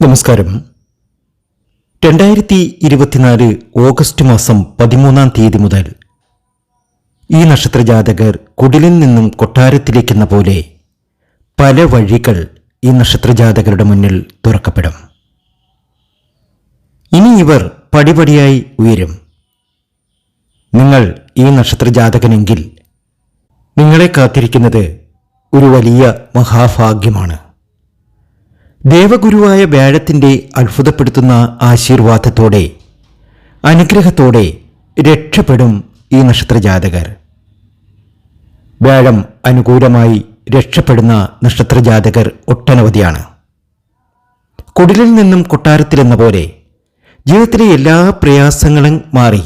നമസ്കാരം. രണ്ടായിരത്തി ഇരുപത്തിനാല് ഓഗസ്റ്റ് മാസം പതിമൂന്നാം തീയതി മുതൽ ഈ നക്ഷത്രജാതകർ കുടിലിൽ നിന്നും കൊട്ടാരത്തിലേക്കെന്ന പോലെ പല വഴികൾ ഈ നക്ഷത്രജാതകരുടെ മുന്നിൽ തുറക്കപ്പെടും. ഇനി ഇവർ പടിപടിയായി ഉയരും. നിങ്ങൾ ഈ നക്ഷത്രജാതകനെങ്കിൽ നിങ്ങളെ കാത്തിരിക്കുന്നത് ഒരു വലിയ മഹാഭാഗ്യമാണ്. ദേവഗുരുവായ വ്യാഴത്തിന്റെ അത്ഭുതപ്പെടുത്തുന്ന ആശീർവാദത്തോടെ അനുഗ്രഹത്തോടെ രക്ഷപ്പെടും ഈ നക്ഷത്രജാതകർ. വ്യാഴം അനുകൂലമായി രക്ഷപ്പെടുന്ന നക്ഷത്രജാതകർ ഒട്ടനവധിയാണ്. കുടിലിൽ നിന്നും കൊട്ടാരത്തിലെന്ന പോലെ ജീവിതത്തിലെ എല്ലാ പ്രയാസങ്ങളും മാറി.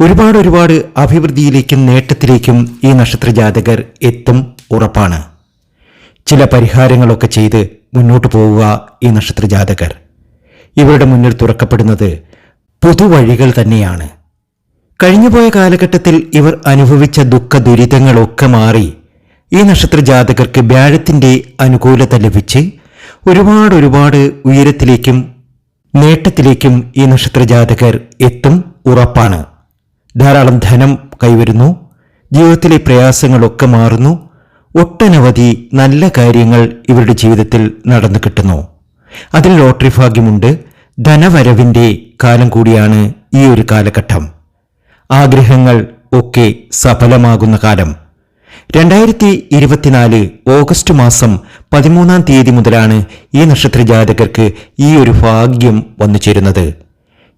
ഒരുപാട് ഒരുപാട് അഭിവൃദ്ധിയിലേക്കും നേട്ടത്തിലേക്കും ഈ നക്ഷത്രജാതകർ എത്തും ഉറപ്പാണ്. ചില പരിഹാരങ്ങളൊക്കെ ചെയ്ത് മുന്നോട്ട് പോവുക ഈ നക്ഷത്രജാതകർ. ഇവരുടെ മുന്നിൽ തുറക്കപ്പെടുന്നത് പുതുവഴികൾ തന്നെയാണ്. കഴിഞ്ഞുപോയ കാലഘട്ടത്തിൽ ഇവർ അനുഭവിച്ച ദുഃഖ ദുരിതങ്ങളൊക്കെ മാറി ഈ നക്ഷത്രജാതകർക്ക് വ്യാഴത്തിന്റെ അനുകൂലത ലഭിച്ച് ഒരുപാട് ഒരുപാട് ഉയരത്തിലേക്കും നേട്ടത്തിലേക്കും ഈ നക്ഷത്രജാതകർ എത്തും ഉറപ്പാണ്. ധാരാളം ധനം കൈവരുന്നു. ജീവിതത്തിലെ പ്രയാസങ്ങളൊക്കെ മാറുന്നു. ഒട്ടനവധി നല്ല കാര്യങ്ങൾ ഇവരുടെ ജീവിതത്തിൽ നടന്നു കിട്ടുന്നു. അതിൽ ലോട്ടറി ഭാഗ്യമുണ്ട്. ധനവരവിന്റെ കാലം കൂടിയാണ് ഈ ഒരു കാലഘട്ടം. ആഗ്രഹങ്ങൾ ഒക്കെ സഫലമാകുന്ന കാലം. രണ്ടായിരത്തി ഇരുപത്തിനാല് ഓഗസ്റ്റ് മാസം പതിമൂന്നാം തീയതി മുതലാണ് ഈ നക്ഷത്ര ജാതകർക്ക് ഈ ഒരു ഭാഗ്യം വന്നു ചേരുന്നത്.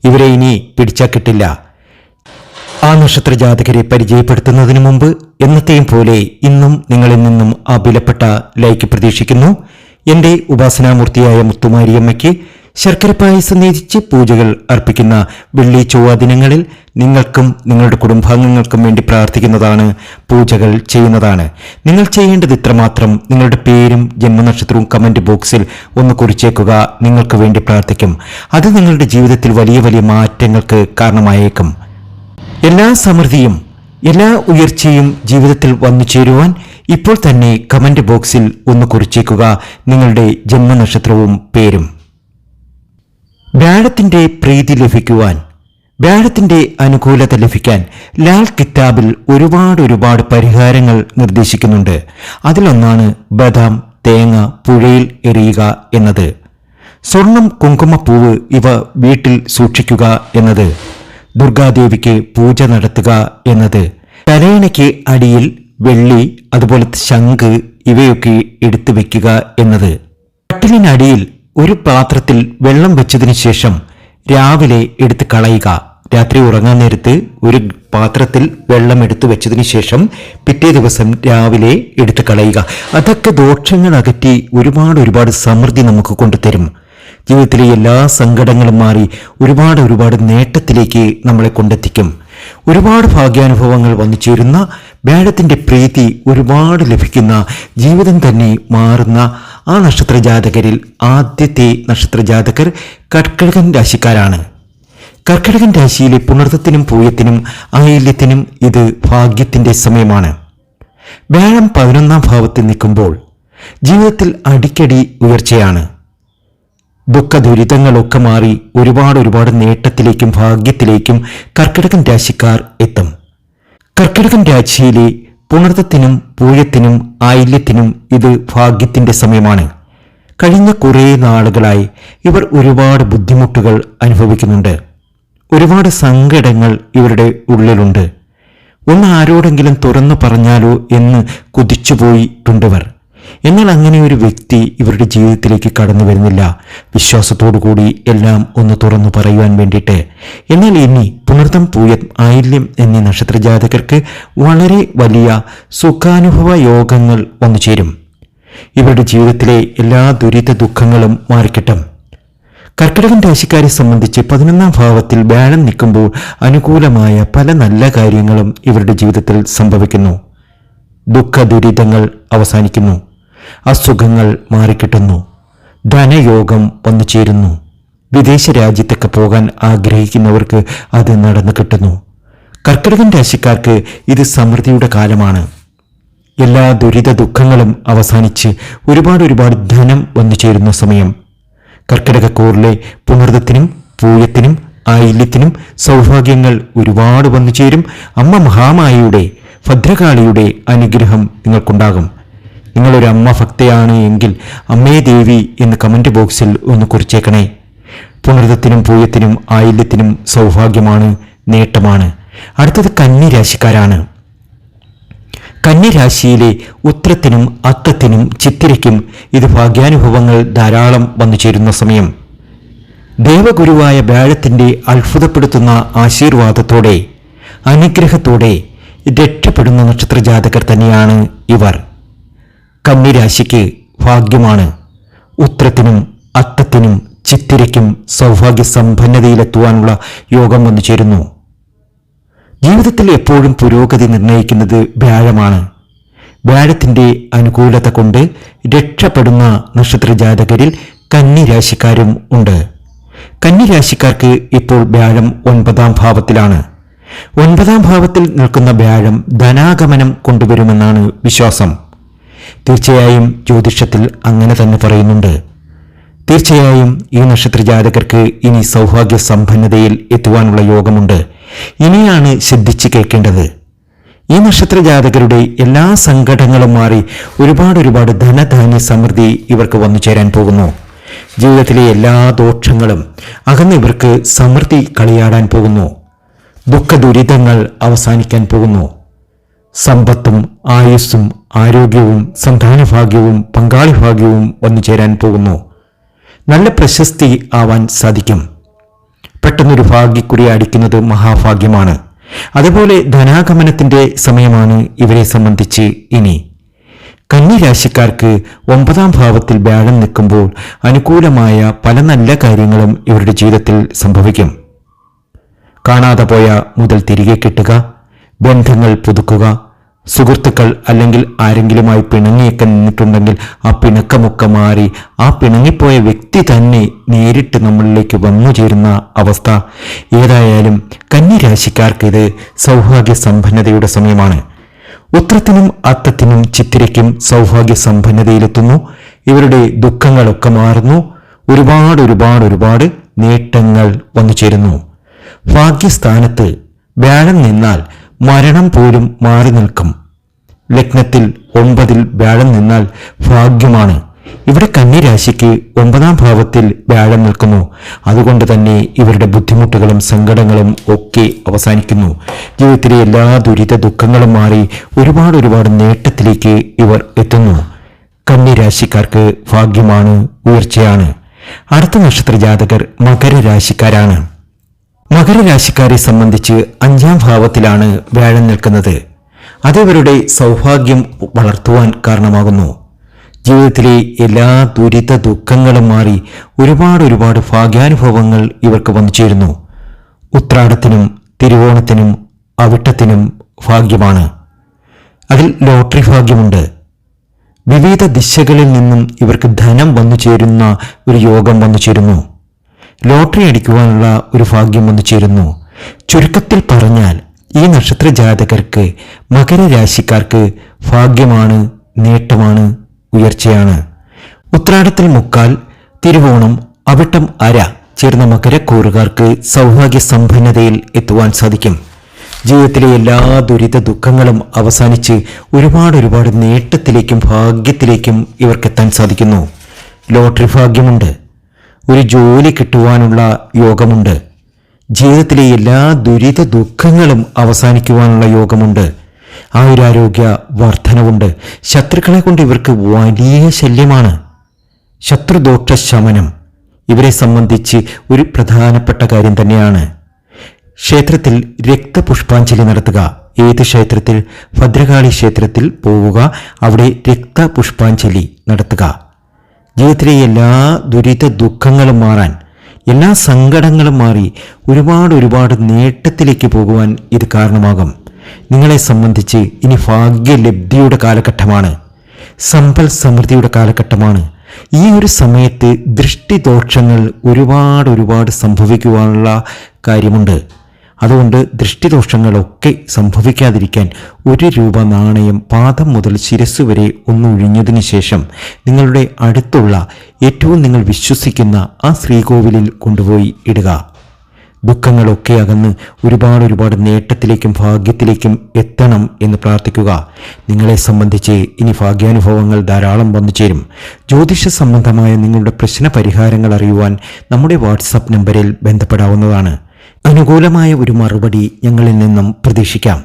ഇവരെ ഇനി പിടിച്ചാൽ കിട്ടില്ല ആ നക്ഷത്ര ജാതകരെ പരിചയപ്പെടുത്തുന്നതിന് മുമ്പ് എന്നത്തെയും പോലെ ഇന്നും നിങ്ങളിൽ നിന്നും ആ വിലപ്പെട്ട ലൈക്ക് പ്രതീക്ഷിക്കുന്നു. എന്റെ ഉപാസനാമൂർത്തിയായ മുത്തുമാരിയമ്മയ്ക്ക് ശർക്കര പായസം നീതിച്ച് പൂജകൾ അർപ്പിക്കുന്ന വെള്ളി ചൊവ്വ ദിനങ്ങളിൽ നിങ്ങൾക്കും നിങ്ങളുടെ കുടുംബാംഗങ്ങൾക്കും വേണ്ടി പ്രാർത്ഥിക്കുന്നതാണ് പൂജകൾ ചെയ്യുന്നതാണ്. നിങ്ങൾ ചെയ്യേണ്ടത് ഇത്രമാത്രം നിങ്ങളുടെ പേരും ജന്മനക്ഷത്രവും കമന്റ് ബോക്സിൽ ഒന്ന് കുറിച്ചേക്കുക നിങ്ങൾക്ക് വേണ്ടി പ്രാർത്ഥിക്കും. അത് നിങ്ങളുടെ ജീവിതത്തിൽ വലിയ വലിയ മാറ്റങ്ങൾക്ക് കാരണമായേക്കും. എല്ലാ സമൃദ്ധിയും എല്ലാ ഉയർച്ചയും ജീവിതത്തിൽ വന്നു ചേരുവാൻ ഇപ്പോൾ തന്നെ കമന്റ് ബോക്സിൽ ഒന്ന് കുറിച്ചേക്കുക. നിങ്ങളുടെ ജന്മനക്ഷത്രവും പേരും. വ്യാഴത്തിന്റെ പ്രീതി ലഭിക്കുവാൻ വ്യാഴത്തിന്റെ അനുകൂലത ലഭിക്കാൻ ലാൽ കിതാബിൽ ഒരുപാട് ഒരുപാട് പരിഹാരങ്ങൾ നിർദ്ദേശിക്കുന്നുണ്ട്. അതിലൊന്നാണ് ബദാം തേങ്ങ പുഴയിൽ എറിയുക എന്നത്. സ്വർണം കുങ്കുമപ്പൂവ് ഇവ വീട്ടിൽ സൂക്ഷിക്കുക എന്നത്. ദുർഗാദേവിക്ക് പൂജ നടത്തുക എന്നത് തലയണയ്ക്ക് അടിയിൽ വെള്ളി അതുപോലെ ശംഖ് ഇവയൊക്കെ എടുത്തു വയ്ക്കുക എന്നത്. കട്ടിലിനടിയിൽ ഒരു പാത്രത്തിൽ വെള്ളം വെച്ചതിന് ശേഷം രാവിലെ എടുത്ത് കളയുക. രാത്രി ഉറങ്ങാൻ നേരത്ത് ഒരു പാത്രത്തിൽ വെള്ളം എടുത്തു വെച്ചതിന് ശേഷം പിറ്റേ ദിവസം രാവിലെ എടുത്ത് കളയുക. അതൊക്കെ ദോഷങ്ങൾ അകറ്റി ഒരുപാട് ഒരുപാട് സമൃദ്ധി നമുക്ക് കൊണ്ടുതരും. ജീവിതത്തിലെ എല്ലാ സങ്കടങ്ങളും മാറി ഒരുപാട് ഒരുപാട് നേട്ടത്തിലേക്ക് നമ്മളെ കൊണ്ടെത്തിക്കും. ഒരുപാട് ഭാഗ്യാനുഭവങ്ങൾ വന്നു ചേരുന്ന വേടത്തിന്റെ പ്രീതി ഒരുപാട് ലഭിക്കുന്ന ജീവിതം തന്നെ മാറുന്ന ആ നക്ഷത്ര ജാതകരിൽ ആദ്യത്തെ നക്ഷത്ര ജാതകർ കർക്കിടകൻ രാശിക്കാരാണ്. കർക്കിടകൻ രാശിയിലെ പുണർത്തത്തിനും പൂയത്തിനും ആയില്യത്തിനും ഇത് ഭാഗ്യത്തിന്റെ സമയമാണ്. വ്യാഴം പതിനൊന്നാം ഭാവത്തിൽ നിൽക്കുമ്പോൾ ജീവിതത്തിൽ അടിക്കടി ഉയർച്ചയാണ്. ദുഃഖ ദുരിതങ്ങളൊക്കെ മാറി ഒരുപാട് ഒരുപാട് നേട്ടത്തിലേക്കും ഭാഗ്യത്തിലേക്കും കർക്കിടകൻ രാശിക്കാർ എത്തും. കർക്കിടകൻ രാശിയിലെ പുണർത്തത്തിനും പൂഴത്തിനും ആയില്യത്തിനും ഇത് ഭാഗ്യത്തിന്റെ സമയമാണ്. കഴിഞ്ഞ കുറേ നാളുകളായി ഇവർ ഒരുപാട് ബുദ്ധിമുട്ടുകൾ അനുഭവിക്കുന്നുണ്ട്. ഒരുപാട് സങ്കടങ്ങൾ ഇവരുടെ ഉള്ളിലുണ്ട്. ഒന്ന് ആരോടെങ്കിലും തുറന്നു പറഞ്ഞാലോ എന്ന് കുതിച്ചുപോയിട്ടുണ്ടവർ. എന്നാൽ അങ്ങനെ ഒരു വ്യക്തി ഇവരുടെ ജീവിതത്തിലേക്ക് കടന്നു വരുന്നില്ല. കൂടി എല്ലാം ഒന്ന് തുറന്നു പറയുവാൻ വേണ്ടിയിട്ട്. എന്നാൽ ഇനി പുണർത്തം പൂയം ആയില്യം എന്നീ നക്ഷത്രജാതകർക്ക് വളരെ വലിയ സുഖാനുഭവ യോഗങ്ങൾ വന്നു ചേരും. ഇവരുടെ ജീവിതത്തിലെ എല്ലാ ദുരിത ദുഃഖങ്ങളും മാറിക്കിട്ടും. കർക്കിടകൻ രാശിക്കാരെ സംബന്ധിച്ച് പതിനൊന്നാം ഭാവത്തിൽ വ്യാഴം നിൽക്കുമ്പോൾ അനുകൂലമായ പല നല്ല കാര്യങ്ങളും ഇവരുടെ ജീവിതത്തിൽ സംഭവിക്കുന്നു. ദുഃഖ ദുരിതങ്ങൾ അവസാനിക്കുന്നു. അസുഖങ്ങൾ മാറിക്കിട്ടുന്നു. ധനയോഗം വന്നു ചേരുന്നു. വിദേശ രാജ്യത്തൊക്കെ പോകാൻ ആഗ്രഹിക്കുന്നവർക്ക് അത് നടന്നു കിട്ടുന്നു. കർക്കിടകൻ രാശിക്കാർക്ക് ഇത് സമൃദ്ധിയുടെ കാലമാണ്. എല്ലാ ദുരിത ദുഃഖങ്ങളും അവസാനിച്ച് ഒരുപാട് ഒരുപാട് ധനം വന്നു ചേരുന്ന സമയം. കർക്കിടകക്കൂറിലെ പുണർദത്തിനും പൂയത്തിനും ആയില്യത്തിനും സൗഭാഗ്യങ്ങൾ ഒരുപാട് വന്നു ചേരും. അമ്മ മഹാമായിയുടെ ഭദ്രകാളിയുടെ അനുഗ്രഹം നിങ്ങൾക്കുണ്ടാകും. നിങ്ങളൊരു അമ്മ ഭക്തയാണ് എങ്കിൽ അമ്മേ ദേവി എന്ന് കമന്റ് ബോക്സിൽ ഒന്ന് കുറിച്ചേക്കണേ. പുണർദത്തിനും പൂയത്തിനും ആയില്യത്തിനും സൗഭാഗ്യമാണ് നേട്ടമാണ്. അടുത്തത് കന്നി രാശിക്കാരാണ് കന്യരാശിയിലെ ഉത്രത്തിനും അത്തത്തിനും ചിത്തിരയ്ക്കും ഇത് ഭാഗ്യാനുഭവങ്ങൾ ധാരാളം വന്നു ചേരുന്ന സമയം. ദേവഗുരുവായ വ്യാഴത്തിന്റെ അത്ഭുതപ്പെടുത്തുന്ന ആശീർവാദത്തോടെ അനുഗ്രഹത്തോടെ രക്ഷപ്പെടുന്ന നക്ഷത്രജാതകർ തന്നെയാണ് ഇവർ. കന്യരാശിക്ക് ഭാഗ്യമാണ്. ഉത്രത്തിനും അത്തത്തിനും ചിത്തിരയ്ക്കും സൗഭാഗ്യ സമ്പന്നതയിലെത്തുവാനുള്ള യോഗം വന്നു ചേരുന്നു. ജീവിതത്തിൽ എപ്പോഴും പുരോഗതി നിർണയിക്കുന്നത് വ്യാഴമാണ്. വ്യാഴത്തിന്റെ അനുകൂലത കൊണ്ട് രക്ഷപ്പെടുന്ന നക്ഷത്രജാതകരിൽ കന്നി രാശിക്കാരും ഉണ്ട്. കന്നിരാശിക്കാർക്ക് ഇപ്പോൾ വ്യാഴം ഒൻപതാം ഭാവത്തിലാണ്. ഒൻപതാം ഭാവത്തിൽ നിൽക്കുന്ന വ്യാഴം ധനാഗമനം കൊണ്ടുവരുമെന്നാണ് വിശ്വാസം. തീർച്ചയായും ജ്യോതിഷത്തിൽ അങ്ങനെ തന്നെ പറയുന്നുണ്ട്. തീർച്ചയായും ഈ നക്ഷത്ര ജാതകർക്ക് ഇനി സൗഭാഗ്യ സമ്പന്നതയിൽ എത്തുവാനുള്ള യോഗമുണ്ട്. ഇനിയാണ് ശ്രദ്ധിച്ച് കേൾക്കേണ്ടത്. ഈ നക്ഷത്ര ജാതകരുടെ എല്ലാ സങ്കടങ്ങളും മാറി ഒരുപാട് ഒരുപാട് ധനധാന്യ സമൃദ്ധി ഇവർക്ക് വന്നു ചേരാൻ പോകുന്നു. ജീവിതത്തിലെ എല്ലാ ദോഷങ്ങളും അകന്ന് ഇവർക്ക് സമൃദ്ധി കളിയാടാൻ പോകുന്നു. ദുഃഖ ദുരിതങ്ങൾ അവസാനിക്കാൻ പോകുന്നു. സമ്പത്തും ആയുസ്സും ആരോഗ്യവും സന്താനഭാഗ്യവും പങ്കാളി ഭാഗ്യവും വന്നു ചേരാൻ പോകുന്നു. നല്ല പ്രശസ്തി ആവാൻ സാധിക്കും. പെട്ടെന്നൊരു ഭാഗ്യക്കുറി അടിക്കുന്നത് മഹാഭാഗ്യമാണ്. അതുപോലെ ധനാഗമനത്തിന്റെ സമയമാണ് ഇവരെ സംബന്ധിച്ച് ഇനി. കന്യരാശിക്കാർക്ക് ഒമ്പതാം ഭാവത്തിൽ വ്യാഴം നിൽക്കുമ്പോൾ അനുകൂലമായ പല നല്ല കാര്യങ്ങളും ഇവരുടെ ജീവിതത്തിൽ സംഭവിക്കും. കാണാതെ പോയ മുതൽ തിരികെ കിട്ടുക ബന്ധങ്ങൾ പുതുക്കുക സുഹൃത്തുക്കൾ അല്ലെങ്കിൽ ആരെങ്കിലുമായി പിണങ്ങിയൊക്കെ നിന്നിട്ടുണ്ടെങ്കിൽ ആ പിണക്കമൊക്കെ മാറി ആ പിണങ്ങിപ്പോയ വ്യക്തി തന്നെ നേരിട്ട് നമ്മളിലേക്ക് വന്നു ചേരുന്ന അവസ്ഥ. ഏതായാലും കന്നിരാശിക്കാർക്ക് ഇത് സൗഭാഗ്യ സമ്പന്നതയുടെ സമയമാണ്. ഉത്രത്തിനും അത്തത്തിനും ചിത്തിരയ്ക്കും സൗഭാഗ്യ സമ്പന്നതയിലെത്തുന്നു. ഇവരുടെ ദുഃഖങ്ങളൊക്കെ മാറുന്നു. ഒരുപാട് ഒരുപാട് ഒരുപാട് നേട്ടങ്ങൾ വന്നു ചേരുന്നു. ഭാഗ്യസ്ഥാനത്ത് വ്യാഴം നിന്നാൽ മരണം പോലും മാറി നിൽക്കും. ലഗ്നത്തിൽ ഒമ്പതിൽ വ്യാഴം നിന്നാൽ ഭാഗ്യമാണ്. ഇവിടെ കന്നിരാശിക്ക് ഒമ്പതാം ഭാവത്തിൽ വ്യാഴം നിൽക്കുന്നു. അതുകൊണ്ട് തന്നെ ഇവരുടെ ബുദ്ധിമുട്ടുകളും സങ്കടങ്ങളും ഒക്കെ അവസാനിക്കുന്നു. ജീവിതത്തിലെ എല്ലാ ദുരിത ദുഃഖങ്ങളും മാറി ഒരുപാട് ഒരുപാട് നേട്ടത്തിലേക്ക് ഇവർ എത്തുന്നു. കന്നിരാശിക്കാർക്ക് ഭാഗ്യമാണ് ഉയർച്ചയാണ്. അടുത്ത നക്ഷത്ര ജാതകർ മകരരാശിക്കാരാണ്. മകരരാശിക്കാരെ സംബന്ധിച്ച് അഞ്ചാം ഭാവത്തിലാണ് വ്യാഴം നിൽക്കുന്നത്. അതവരുടെ സൗഭാഗ്യം വളർത്തുവാൻ കാരണമാകുന്നു. ജീവിതത്തിലെ എല്ലാ ദുരിത ദുഃഖങ്ങളും മാറി ഒരുപാട് ഒരുപാട് ഭാഗ്യാനുഭവങ്ങൾ ഇവർക്ക് വന്നു ചേരുന്നു. ഉത്രാടത്തിനും തിരുവോണത്തിനും അവിട്ടത്തിനും ഭാഗ്യമാണ്. അതിൽ ലോട്ടറി ഭാഗ്യമുണ്ട്. വിവിധ ദിശകളിൽ നിന്നും ഇവർക്ക് ധനം വന്നു ചേരുന്ന ഒരു യോഗം വന്നു ചേരുന്നു. ലോട്ടറി അടിക്കുവാനുള്ള ഒരു ഭാഗ്യം വന്നു ചേരുന്നു. ചുരുക്കത്തിൽ പറഞ്ഞാൽ ഈ നക്ഷത്ര ജാതകർക്ക് മകരരാശിക്കാർക്ക് ഭാഗ്യമാണ് നേട്ടമാണ് ഉയർച്ചയാണ്. ഉത്രാടത്തിൽ മുക്കാൽ തിരുവോണം അവിട്ടം അര ചേർന്ന മകരക്കൂറുകാർക്ക് സൗഭാഗ്യ സമ്പന്നതയിൽ എത്തുവാൻ സാധിക്കും. ജീവിതത്തിലെ എല്ലാ ദുരിത ദുഃഖങ്ങളും അവസാനിച്ച് ഒരുപാട് ഒരുപാട് നേട്ടത്തിലേക്കും ഭാഗ്യത്തിലേക്കും ഇവർക്കെത്താൻ സാധിക്കുന്നു. ലോട്ടറി ഭാഗ്യമുണ്ട്. ഒരു ജോലി കിട്ടുവാനുള്ള യോഗമുണ്ട്. ജീവിതത്തിലെ എല്ലാ ദുരിത ദുഃഖങ്ങളും അവസാനിക്കുവാനുള്ള യോഗമുണ്ട്. ആയുരാരോഗ്യ വർധനവുണ്ട്. ശത്രുക്കളെ കൊണ്ട് ഇവർക്ക് വലിയ ശല്യമാണ്. ശത്രുദോഷ ശമനം ഇവരെ സംബന്ധിച്ച് ഒരു പ്രധാനപ്പെട്ട കാര്യം തന്നെയാണ്. ക്ഷേത്രത്തിൽ രക്തപുഷ്പാഞ്ജലി നടത്തുക. ഏത് ക്ഷേത്രത്തിൽ? ഭദ്രകാളി ക്ഷേത്രത്തിൽ പോവുക. അവിടെ രക്തപുഷ്പാഞ്ജലി നടത്തുക. ജീവിതത്തിലെ എല്ലാ ദുരിത ദുഃഖങ്ങളും മാറാൻ എല്ലാ സങ്കടങ്ങളും മാറി ഒരുപാട് ഒരുപാട് നേട്ടത്തിലേക്ക് പോകുവാൻ ഇത് കാരണമാകും. നിങ്ങളെ സംബന്ധിച്ച് ഇനി ഭാഗ്യലബ്ധിയുടെ കാലഘട്ടമാണ്. സമ്പൽ സമൃദ്ധിയുടെ കാലഘട്ടമാണ്. ഈ ഒരു സമയത്ത് ദൃഷ്ടിദോഷങ്ങൾ ഒരുപാട് ഒരുപാട് സംഭവിക്കുവാനുള്ള കാര്യമുണ്ട്. അതുകൊണ്ട് ദൃഷ്ടിദോഷങ്ങളൊക്കെ സംഭവിക്കാതിരിക്കാൻ ഒരു രൂപ നാണയം പാദം മുതൽ ശിരസ് വരെ ഒന്നൊഴിഞ്ഞതിനു ശേഷം നിങ്ങളുടെ അടുത്തുള്ള ഏറ്റവും നിങ്ങൾ വിശ്വസിക്കുന്ന ആ ശ്രീകോവിലിൽ കൊണ്ടുപോയി ഇടുക. ദുഃഖങ്ങളൊക്കെ അകന്ന് ഒരുപാട് ഒരുപാട് നേട്ടത്തിലേക്കും ഭാഗ്യത്തിലേക്കും എത്തണം എന്ന് പ്രാർത്ഥിക്കുക. നിങ്ങളെ സംബന്ധിച്ച് ഇനി ഭാഗ്യാനുഭവങ്ങൾ ധാരാളം വന്നു ചേരും. ജ്യോതിഷ സംബന്ധമായ നിങ്ങളുടെ പ്രശ്ന പരിഹാരങ്ങൾ അറിയുവാൻ നമ്മുടെ വാട്സപ്പ് നമ്പറിൽ ബന്ധപ്പെടാവുന്നതാണ്. അനുകൂലമായ ഒരു മറുപടി ഞങ്ങളിൽ നിന്നും പ്രതീക്ഷിക്കാം.